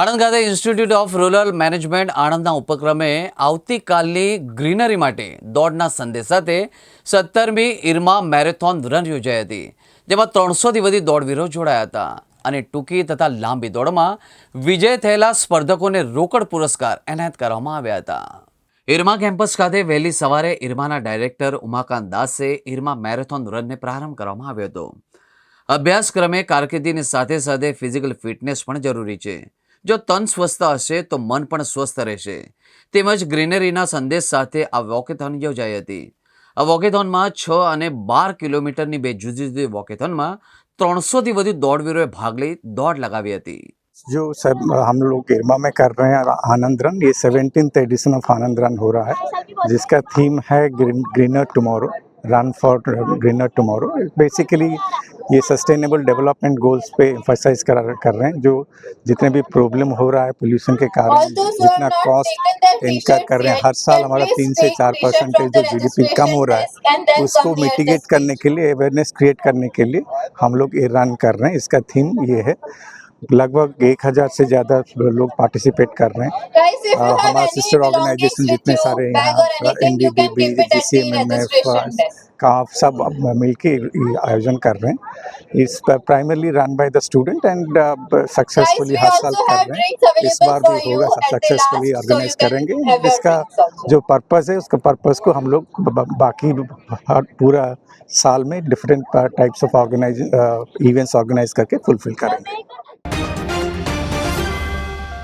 આણંદ ખાતે institute of rural management આણંદના ઉપક્રમે આવતીકાલની ગ્રીનરી માટે દોડના સંદેશ સાથે સત્તરમી ઇરમા મેરેથોન રન યોજાઈ હતી જેમાં ત્રણસોથી વધુ દોડવીરો જોડાયા હતા અને ટૂંકી તથા લાંબી દોડમાં વિજય થયેલા સ્પર્ધકોને રોકડ પુરસ્કાર એનાયત કરવામાં આવ્યા હતા ઇરમા કેમ્પસ ખાતે વહેલી સવારે ઇરમાના ડાયરેક્ટર ઉમાકાંત દાસે ઇરમા મેરેથોન રનને પ્રારંભ કરવામાં આવ્યો હતો અભ્યાસક્રમે કારકિર્દીની સાથે સાથે ફિઝિકલ ફિટનેસ પણ જરૂરી છે જો તન સ્વસ્થ હશે તો મન પણ સ્વસ્થ રહેશે તેમજ ગ્રીનરીના સંદેશ સાથે આ વોકેથોન યોજાઈ હતી આ વોકેથોનમાં છ અને બાર કિલોમીટરની બે જુદી જુદી વોકેથોનમાં ત્રણસોથી વધુ દોડવીરોએ ભાગ લઈ દોડ લગાવી હતી જો सब हम लोग गिरमा में कर रहे हैं आनंद रन ये seventeen edition of Anand run हो रहा है जिसका थीम है green run for greener tomorrow basically ये सस्टेनेबल डेवलपमेंट गोल्स पे एम्फोसाइज कर कर रहे हैं जो जितने भी प्रॉब्लम हो रहा है पोल्यूशन के कारण जितना कॉस्ट इनकर कर रहे हैं हर साल हमारा तीन से चार परसेंटेज जो जीडीपी कम हो रहा है उसको मिटिगेट करने के लिए अवेयरनेस क्रिएट करने के लिए हम लोग ये रन कर रहे हैं इसका थीम ये है लगभग एक हज़ार से ज़्यादा लोग पार्टिसिपेट कर रहे हैं हमारे सिस्टर ऑर्गेनाइजेशन जितने सारे यहाँ N D D B C M M F सब मिल के आयोजन कर रहे हैं इस primarily run by the student and successfully हर साल कर रहे हैं इस बार भी होगा सब सक्सेसफुली ऑर्गेनाइज करेंगे इसका जो पर्पस है उसका पर्पस को हम लोग बाकी पूरा साल में different types of organize events organize करके फुलफिल करेंगे